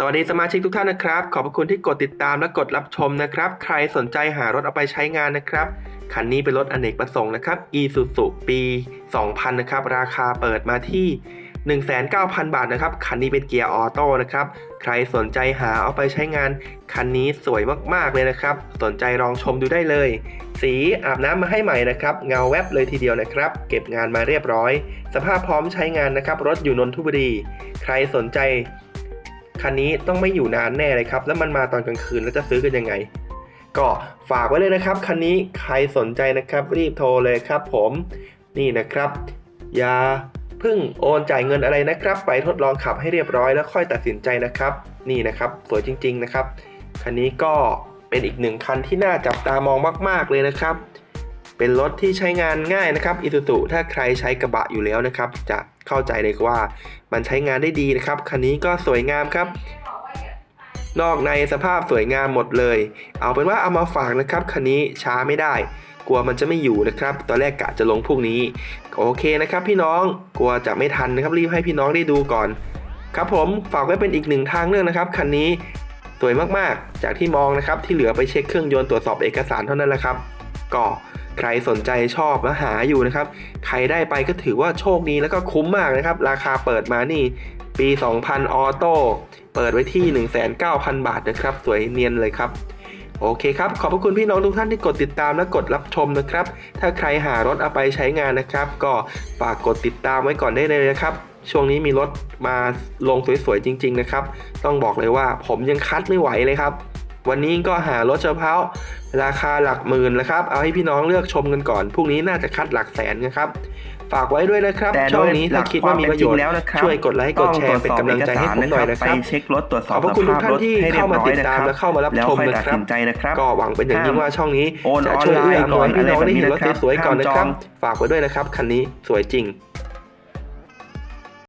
สวัสดีสมาชิกทุกท่านนะครับ ขอบพระคุณที่กดติดตามและกดรับชมนะครับ ใครสนใจหารถเอาไปใช้งานนะครับ คันนี้เป็นรถอเนกประสงค์นะครับ Isuzu ปี 2000 นะครับ ราคาเปิดมาที่ 19,000 บาทนะครับ คันนี้เป็นเกียร์ออโต้นะครับ ใครสนใจหาเอาไปใช้งาน คันนี้สวยมากๆเลยนะครับ สนใจลองชมดูได้เลย สีอาบน้ำมาให้ใหม่นะครับ เงาแวบเลยทีเดียวนะครับ เก็บงานมาเรียบร้อย สภาพพร้อมใช้งานนะครับ รถอยู่นนทบุรี ใครสนใจ คันนี้ต้องไม่อยู่นานแน่เลยครับ แล้วมันมาตอนกลางคืนแล้วจะซื้อกันยังไง ก็ฝากไว้เลยนะครับ คันนี้ใครสนใจนะครับ รีบโทรเลยครับ ผมนี่นะครับ อย่าเพิ่งโอนจ่ายเงินอะไรนะครับ ไปทดลองขับให้เรียบร้อยแล้วค่อยตัดสินใจนะครับ นี่นะครับสวยจริง ๆ นะครับคันนี้ก็เป็นอีกหนึ่งคันที่น่าจับตามองมาก ๆเลยนะครับ เป็นรถที่ใช้งานง่ายนะครับอิ u z u ถ้าใครใช้กระบะอยู่แล้วนะครับ จะเข้าใจเลยว่ามันใช้งานได้ดีนะครับ คันนี้ก็สวยงามครับ นอกในสภาพสวยงามหมดเลย เอาเป็นว่าเอามาฝากนะครับ คันนี้ช้าไม่ได้ กลัวมันจะไม่อยู่นะครับ ตอนแรกกะจะลงพวกนี้ โอเคนะครับ พี่น้องกลัวจะไม่ทันนะครับรีบให้พี่น้องได้ดูก่อน ครับผมฝากไว้เป็นอีกหนึ่งทางเลือกนะครับคันนี้สวยมากๆ จากที่มองนะครับที่เหลือไปเช็คเครื่องยนต์ตรวจสอบเอกสารเท่านั้นแหละครับ ก็ ใครสนใจชอบและหาอยู่นะครับ ใครได้ไปก็ถือว่าโชคดีแล้วก็คุ้มมากนะครับ ราคาเปิดมานี่ ปี 2000 ออโต้ เปิดไว้ที่ 19,000 บาทนะครับ สวยเนียนเลยครับโอเคครับ ขอบพระคุณพี่น้องทุกท่านที่กดติดตามและกดรับชมนะครับ ถ้าใครหารถเอาไปใช้งานนะครับ ก็ฝากกดติดตามไว้ก่อนได้เลยนะครับ ช่วงนี้มีรถมาลงสวยๆจริง ๆ นะครับ ต้องบอกเลยว่าผมยังคัดไม่ไหวเลยครับ วันนี้ก็หารถเฉพาะราคาหลักหมื่นนะครับ เอาให้พี่น้องเลือกชมกันก่อน พรุ่งนี้น่าจะคัดหลักแสนนะครับ ฝากไว้ด้วยนะครับแต่โดช่องยนี้หลัถ้ากคิดว่ามีประโยชความเป็นจริงน์แล้วนะครับช่วยกดไลค์ กดแชร์ เป็นกำลังใจให้ผมหน่อยนะครับ ไปเช็ครถตรวจสขออบบพระคุณทุกท่านที่ให้เรียเข้าบมาร้อติยดนะตามครับและเข้ามารับแล้วชมค่อยนะตัดครับสินใจนะครับ ก็หวังเป็นอย่างยิ่งว่าช่องนี้โอนจะออนช่วยไลเอื้อน์อำนวยก่อนพี่น้องอะไรได้เห็นรถแบบนี้นะครับสวยๆก่อนนะครับห้ามจองฝากไว้ด้วยนะครับ คันนี้สวยจริง